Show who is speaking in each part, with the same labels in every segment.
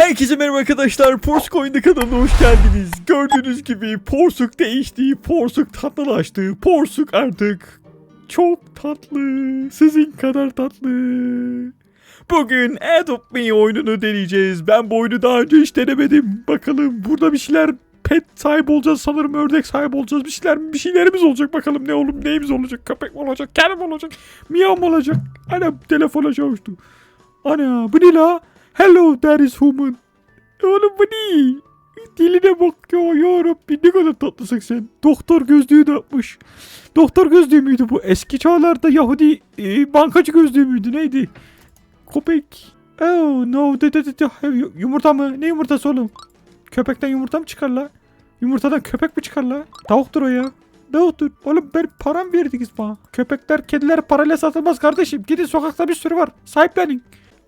Speaker 1: Herkese merhaba arkadaşlar. Porsuk Oyunda kanalına hoş geldiniz. Gördüğünüz gibi Porsuk değişti. Porsuk tatlılaştı. Porsuk artık çok tatlı. Sizin kadar tatlı. Bugün Adopt Me oyununu deneyeceğiz. Ben bu oyunu daha önce hiç denemedim. Bakalım burada bir şeyler pet sahibi olacağız sanırım ördek sahibi olacağız bir şeyler bir şeylerimiz olacak bakalım ne oğlum neyimiz olacak köpek mi olacak kedi mi olacak miyav mu olacak ana telefona çalıştı ana bu ne la hello there is human oğlum bu ne diline bak ya ya Rabbi ne kadar tatlısın sen doktor gözlüğü de yapmış doktor gözlüğü müydü bu eski çağlarda Yahudi e, bankacı gözlüğü müydü neydi köpek oh no de de de, de yumurta mı ne yumurtası oğlum Köpekten yumurta mı çıkar la? Yumurtadan köpek mi çıkar la? Tavuktur o ya. Tavuktur. Oğlum ben param verdiniz bana. Köpekler, kediler parayla satılmaz kardeşim. Gidin sokakta bir sürü var. Sahiplenin.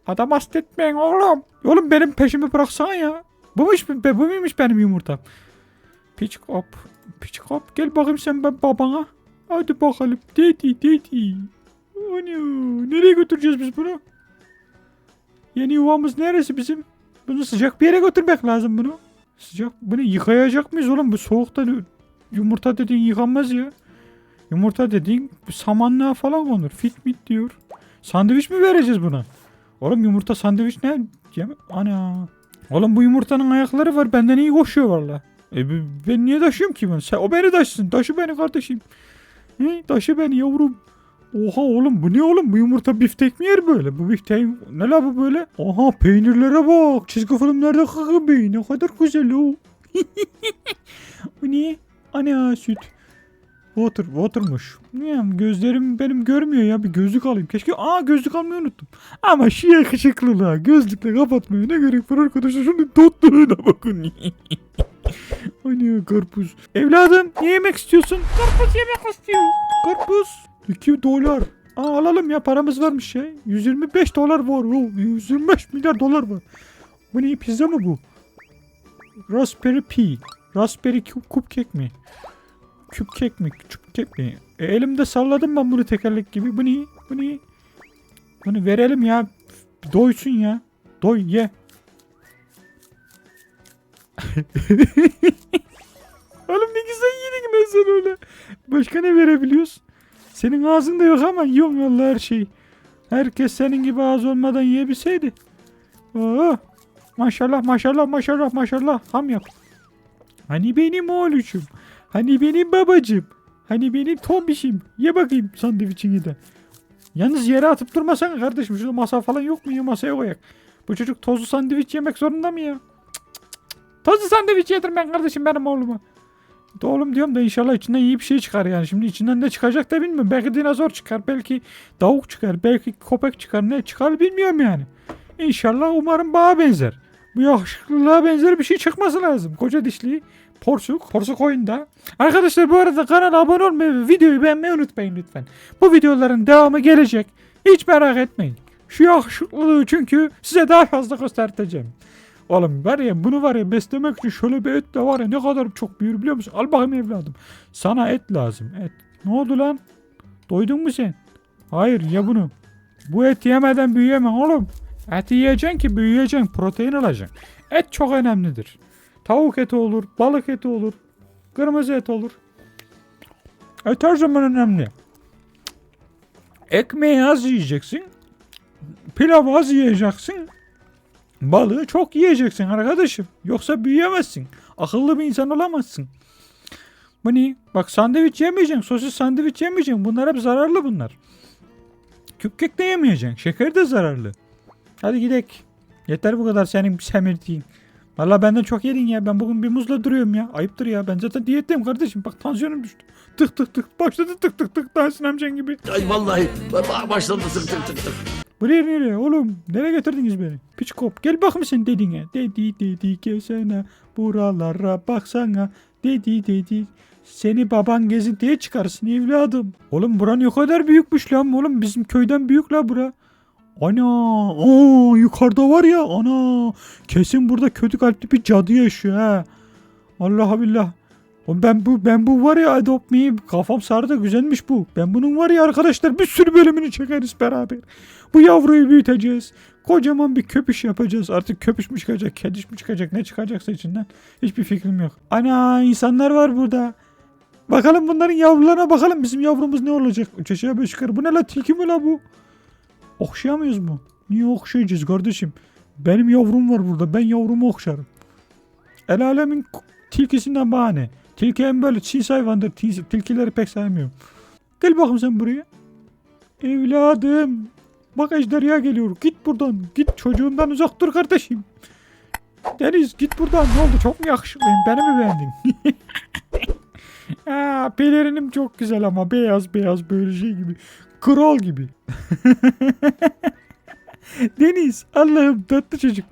Speaker 1: Adam hasta etmeyin oğlum. Oğlum benim peşimi bıraksana ya. Bu muymuş, bu muymuş benim yumurtam? Piç kop. Piç kop. Gel bakayım sen ben babana. Hadi bakalım. Dedi dedi. Ana, nereye götüreceğiz biz bunu? Yeni yuvamız neresi bizim? Bunu sıcak bir yere götürmek lazım bunu. Sıcak. Bunu yıkayacak mıyız oğlum? Bu soğukta yumurta dediğin yıkanmaz ya. Yumurta dediğin samanlığa falan konur. Fit mit diyor. Sandviç mi vereceğiz buna? Oğlum yumurta sandviç ne? Yeme Ana. Oğlum bu yumurtanın ayakları var. Benden iyi koşuyor valla. E ben niye taşıyorum ki bunu? Sen, o beni taşısın. Taşı beni kardeşim. He, taşı beni yavrum. Oha oğlum bu ne oğlum? Bu yumurta biftek mi yer böyle? Bu biftek ne la bu böyle? Aha peynirlere bak. Çizgi filmlerde gibi. Ne kadar güzel o. bu ne? Ana süt. Water, water'muş. Ya, gözlerim benim görmüyor ya. Bir gözlük alayım. Keşke aa gözlük almayı unuttum. Ama şu yakışıklılığa gözlükle kapatmaya ne gerek var arkadaşlar? Şunun tatlılığına bakın. Ana karpuz. Evladım ne yemek istiyorsun? Karpuz yemek istiyor. Karpuz. 2 dolar. Aa, alalım ya paramız varmış ya. 125 dolar var. Oh, 125 milyar dolar var. Bu ne pizza mı bu? Raspberry Pi. Raspberry cu- cupcake mi? Cupcake mi? Cupcake mi? E, elimde salladım ben bunu tekerlek gibi. Bu ne? Bu ne? Bunu verelim ya. Doysun ya. Doy ye. Oğlum ne güzel yedin lan sen öyle. Başka ne verebiliyoruz? Senin ağzında yok ama yiyorsun valla her şeyi. Herkes senin gibi ağız olmadan yiyebilseydi. Oo, maşallah maşallah maşallah maşallah ham yap. Hani benim oğlucum. Hani benim babacım. Hani benim tombişim. Ye bakayım sandviçini de. Yalnız yere atıp durmasana kardeşim. Şurada masa falan yok mu ya masaya koyak. Bu çocuk tozlu sandviç yemek zorunda mı ya? Tozlu sandviç yedirmen kardeşim benim oğluma. De Oğlum diyorum da inşallah içinden iyi bir şey çıkar yani. Şimdi içinden ne çıkacak da bilmiyorum. Belki dinozor çıkar, belki tavuk çıkar, belki köpek çıkar. Ne çıkar bilmiyorum yani. İnşallah umarım bana benzer. Bu yakışıklılığa benzer bir şey çıkması lazım. Koca dişli porsuk. Porsuk oyunda. Arkadaşlar bu arada kanala abone olmayı ve videoyu beğenmeyi unutmayın lütfen. Bu videoların devamı gelecek. Hiç merak etmeyin. Şu yakışıklılığı çünkü size daha fazla göstereceğim. Oğlum var ya bunu var ya beslemek için şöyle bir et de var ya ne kadar çok büyür biliyor musun? Al bakayım evladım. Sana et lazım et. Ne oldu lan? Doydun mu sen? Hayır ye bunu. Bu et yemeden büyüyemem oğlum. Et yiyeceksin ki büyüyeceksin. Protein alacaksın. Et çok önemlidir. Tavuk eti olur, balık eti olur, kırmızı et olur. Et her zaman önemli. Ekmeği az yiyeceksin. Pilavı az yiyeceksin. Balığı çok yiyeceksin arkadaşım. Yoksa büyüyemezsin. Akıllı bir insan olamazsın. Bu ne? Bak sandviç yemeyeceksin. Sosis sandviç yemeyeceksin. Bunlar hep zararlı bunlar. Küpkek de yemeyeceksin. Şeker de zararlı. Hadi gidelim. Yeter bu kadar senin semirdiğin. Valla benden çok yedin ya. Ben bugün bir muzla duruyorum ya. Ayıptır ya. Ben zaten diyetteyim kardeşim. Bak tansiyonum düştü. Tık tık tık. Başladı tık tık tık. Tahsin amcan gibi.
Speaker 2: Ay vallahi ba- başladı tık tık tık tık.
Speaker 1: Buraya nereye oğlum? Nereye getirdiniz beni? Piç kop. Gel bakayım sen dediğine. Dedi dedi gelsene. Buralara baksana. Dedi dedi. Seni baban gezintiye çıkarsın evladım. Oğlum buran ne kadar büyükmüş lan oğlum. Bizim köyden büyük la bura. Ana, aa, yukarıda var ya ana. Kesin burada kötü kalpli bir cadı yaşıyor ha. Allah billah. Ben bu ben bu var ya Adopt Me kafam sardı güzelmiş bu. Ben bunun var ya arkadaşlar bir sürü bölümünü çekeriz beraber. Bu yavruyu büyüteceğiz. Kocaman bir köpüş yapacağız. Artık köpüş mü çıkacak, kediş mi çıkacak, ne çıkacaksa içinden hiçbir fikrim yok. Ana insanlar var burada. Bakalım bunların yavrularına bakalım. Bizim yavrumuz ne olacak? Üç aşağı beş yukarı. Bu ne la tilki mi la bu? Okşayamıyoruz mu? Niye okşayacağız kardeşim? Benim yavrum var burada. Ben yavrumu okşarım. El alemin tilkisinden bahane. Tilki en böyle çiğ hayvandır. Til- Tilkileri pek sevmiyorum. Gel bakayım sen buraya. Evladım. Bak ejderha geliyor. Git buradan. Git çocuğumdan uzak dur kardeşim. Deniz git buradan. Ne oldu? Çok mu yakışıklıyım? Beni mi beğendin? Aa, pelerinim çok güzel ama beyaz beyaz böyle şey gibi. Kral gibi. Deniz Allah'ım tatlı çocuk.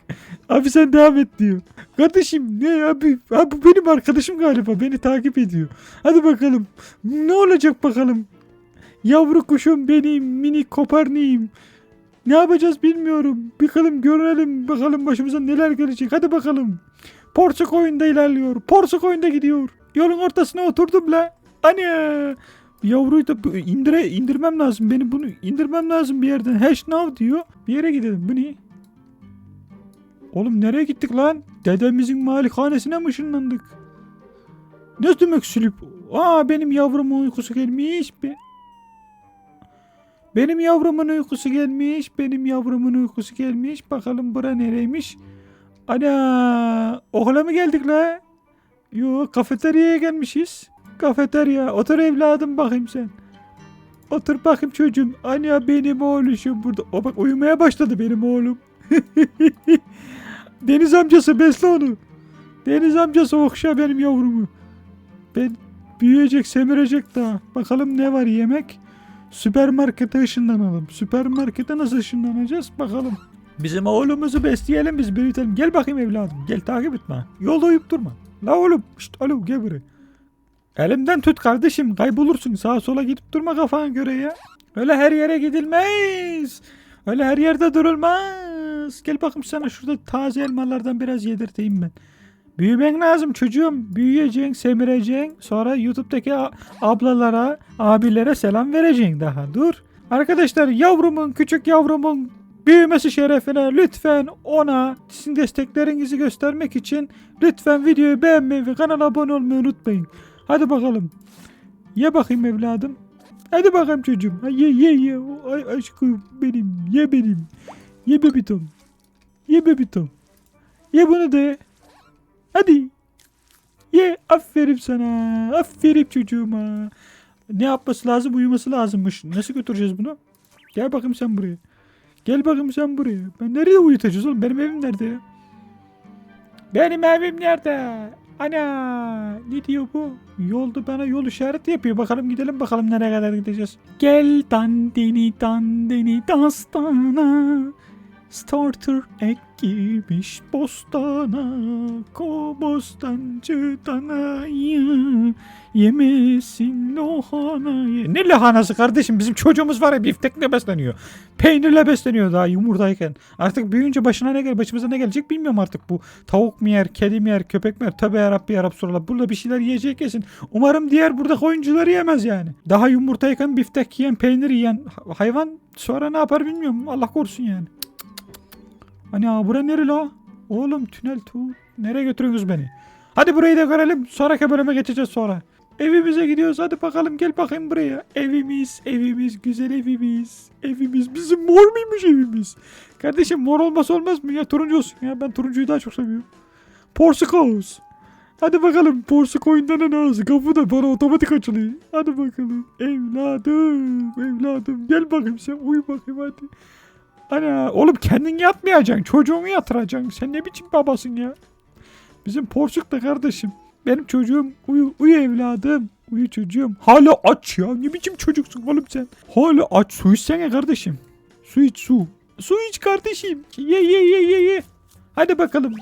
Speaker 1: Abi sen devam et diyor. Kardeşim ne abi? Abi benim arkadaşım galiba. Beni takip ediyor. Hadi bakalım. Ne olacak bakalım. Yavru kuşum benim. Mini koparniyim. Ne yapacağız bilmiyorum. Bakalım görelim. Bakalım başımıza neler gelecek. Hadi bakalım. Porsuk oyunda ilerliyor. Porsuk oyunda gidiyor. Yolun ortasına oturdum la. Ana. Yavruyu da indire, indirmem lazım. Beni bunu indirmem lazım bir yerden. Hash now diyor. Bir yere gidelim. Bu ne? Oğlum nereye gittik lan? Dedemizin malikanesine mi ışınlandık? Ne demek sülüp? Aa benim yavrumun uykusu gelmiş. Be benim yavrumun uykusu gelmiş. Benim yavrumun uykusu gelmiş. Bakalım bura nereymiş? Ana okula mı geldik la? Yo kafeteryaya gelmişiz. Kafeterya. Otur evladım bakayım sen. Otur bakayım çocuğum. Ana benim oğluşum burada. O bak uyumaya başladı benim oğlum. Deniz amcası besle onu. Deniz amcası okşa benim yavrumu. Ben büyüyecek, semirecek daha. Bakalım ne var yemek? Süpermarkete ışınlanalım. Süpermarkete nasıl ışınlanacağız? Bakalım. Bizim oğlumuzu besleyelim biz büyütelim. Gel bakayım evladım. Gel takip etme. Yolda uyup durma. La oğlum. Şşt alo gel buraya. Elimden tut kardeşim. Kaybolursun. Sağa sola gidip durma kafana göre ya. Öyle her yere gidilmez. Öyle her yerde durulmaz. Gel bakayım sana şurada taze elmalardan biraz yedirteyim ben. Büyümen lazım çocuğum. Büyüyeceksin, semireceksin. Sonra YouTube'daki ablalara, abilere selam vereceksin daha. Dur. Arkadaşlar yavrumun, küçük yavrumun büyümesi şerefine lütfen ona sizin desteklerinizi göstermek için lütfen videoyu beğenmeyi ve kanala abone olmayı unutmayın. Hadi bakalım. Ye bakayım evladım. Hadi bakayım çocuğum. Ye ye ye. Ay aşkım benim. Ye benim. Ye bebitom. Ye bebitom. Ye bunu da. Hadi. Ye. Aferin sana. Aferin çocuğuma. Ne yapması lazım? Uyuması lazımmış. Nasıl götüreceğiz bunu? Gel bakayım sen buraya. Gel bakayım sen buraya. Ben nereye uyutacağız oğlum? Benim evim nerede? Benim evim nerede? Ana ne diyor bu? Yolda bana yol işareti yapıyor. Bakalım gidelim bakalım nereye kadar gideceğiz. Gel dandini dandini dastana. Starter ekmiş bostana. Ko bostancı danayı. Yemesin lahanayı. Ne lahanası kardeşim? Bizim çocuğumuz var ya biftekle besleniyor. Peynirle besleniyor daha yumurtayken. Artık büyüyünce başına ne gel, başımıza ne gelecek bilmiyorum artık bu. Tavuk mu yer, kedi mi yer, köpek mi yer? Tövbe yarabbi yarab sorular. Burada bir şeyler yiyecek kesin. Umarım diğer burada oyuncuları yemez yani. Daha yumurtayken biftek yiyen, peynir yiyen ha- hayvan sonra ne yapar bilmiyorum. Allah korusun yani. Hani ha bura nere la? Oğlum tünel tu. Nereye götürüyorsunuz beni? Hadi burayı da görelim. Sonraki bölüme geçeceğiz sonra. Evimize gidiyoruz. Hadi bakalım gel bakayım buraya. Evimiz, evimiz, güzel evimiz. Evimiz bizim mor muymuş evimiz? Kardeşim mor olmasa olmaz mı ya? Turuncu olsun ya. Ben turuncuyu daha çok seviyorum. Porsuk House. Hadi bakalım porsuk oyundan en az. Kapı da bana otomatik açılıyor. Hadi bakalım. Evladım, evladım. Gel bakayım sen uyu bakayım hadi. Ana oğlum kendin yatmayacaksın. Çocuğunu yatıracaksın. Sen ne biçim babasın ya? Bizim porsuk da kardeşim. Benim çocuğum uyu, uyu evladım. Uyu çocuğum. Hala aç ya. Ne biçim çocuksun oğlum sen? Hala aç. Su içsene kardeşim. Su iç su. Su iç kardeşim. Ye ye ye ye ye. Hadi bakalım.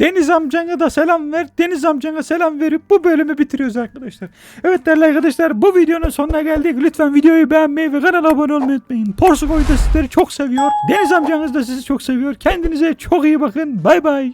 Speaker 1: Deniz amcana da selam ver. Deniz amcana selam verip bu bölümü bitiriyoruz arkadaşlar. Evet değerli arkadaşlar bu videonun sonuna geldik. Lütfen videoyu beğenmeyi ve kanala abone olmayı unutmayın. Porsukoy da sizleri çok seviyor. Deniz amcanız da sizi çok seviyor. Kendinize çok iyi bakın. Bay bay.